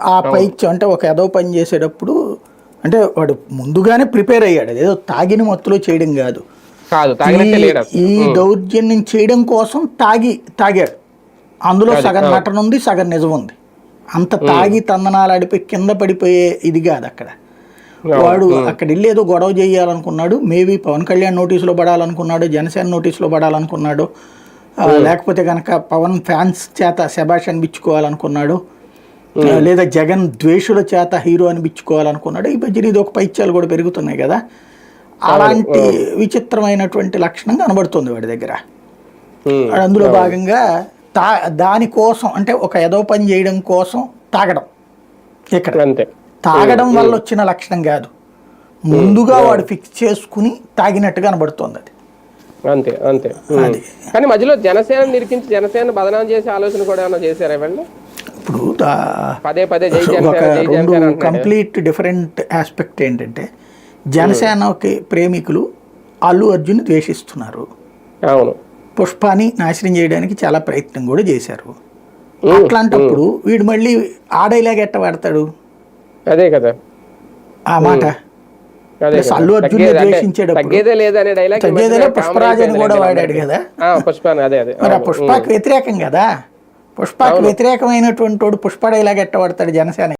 ఆ పైత్యం అంటే ఒక ఏదో పని చేసేటప్పుడు అంటే వాడు ముందుగానే ప్రిపేర్ అయ్యాడు. ఏదో తాగిన మత్తులో చేయడం కాదు. ఈ- దౌర్జన్యం చేయడం కోసం తాగి తాగాడు. అందులో సగం నటన ఉంది సగం నిజం ఉంది. అంత తాగి తందనాలు ఆడిపోయి కింద పడిపోయే ఇది కాదు అక్కడ. వాడు అక్కడ వెళ్ళి ఏదో గొడవ చేయాలనుకున్నాడు. మేబీ పవన్ కళ్యాణ్ నోటీసులో పడాలనుకున్నాడు జనసేన నోటీసులో పడాలనుకున్నాడు. లేకపోతే కనుక పవన్ ఫ్యాన్స్ చేత శబాష్ అనిపించుకోవాలనుకున్నాడు. లేదా జగన్ ద్వేషుల చేత హీరో అనిపించుకోవాలనుకున్నాడు. ఈ మధ్యన ఇది ఒక పైత్యాలు కూడా పెరుగుతున్నాయి కదా. అలాంటి విచిత్రమైనటువంటి లక్షణం కనబడుతుంది వాడి దగ్గర. అందులో భాగంగా తా దానికోసం అంటే ఒక ఏదో పని చేయడం కోసం తాగడం. ఇక్కడ అంతే. తాగడం వల్ల వచ్చిన లక్షణం కాదు. ముందుగా వాడు ఫిక్స్ చేసుకుని తాగినట్టు కనబడుతోంది అది. అంతే అంతే. కానీ మధ్యలో జనసేన నిరికించి జనసేన బదనాం చేసే ఆలోచన కూడా ఏమైనా చేశారా ఇవ్వండి ఇప్పుడు పదే పదే ఒక రెండు కంప్లీట్ డిఫరెంట్ ఆస్పెక్ట్ ఏంటంటే జనసేనకి ప్రేమికులు అల్లు అర్జున్ ద్వేషిస్తున్నారు. అవును. పుష్పాని నాశనం చేయడానికి చాలా ప్రయత్నం కూడా చేశారు. అట్లాంటప్పుడు వీడు మళ్ళీ ఆడేలాగా ఎట్ట వాడతాడు? అదే కదా. ఆ మాట. అల్లు అర్జున్ ద్వేషించేటప్పుడు పుష్పరాజ్ అని కూడా వాడాడు కదా. పుష్పకి వ్యతిరేకం కదా? పుష్పకి వ్యతిరేకమైనటువంటి వాడు పుష్ప డైలాగ్ ఎట్ట వాడతాడు జనసేన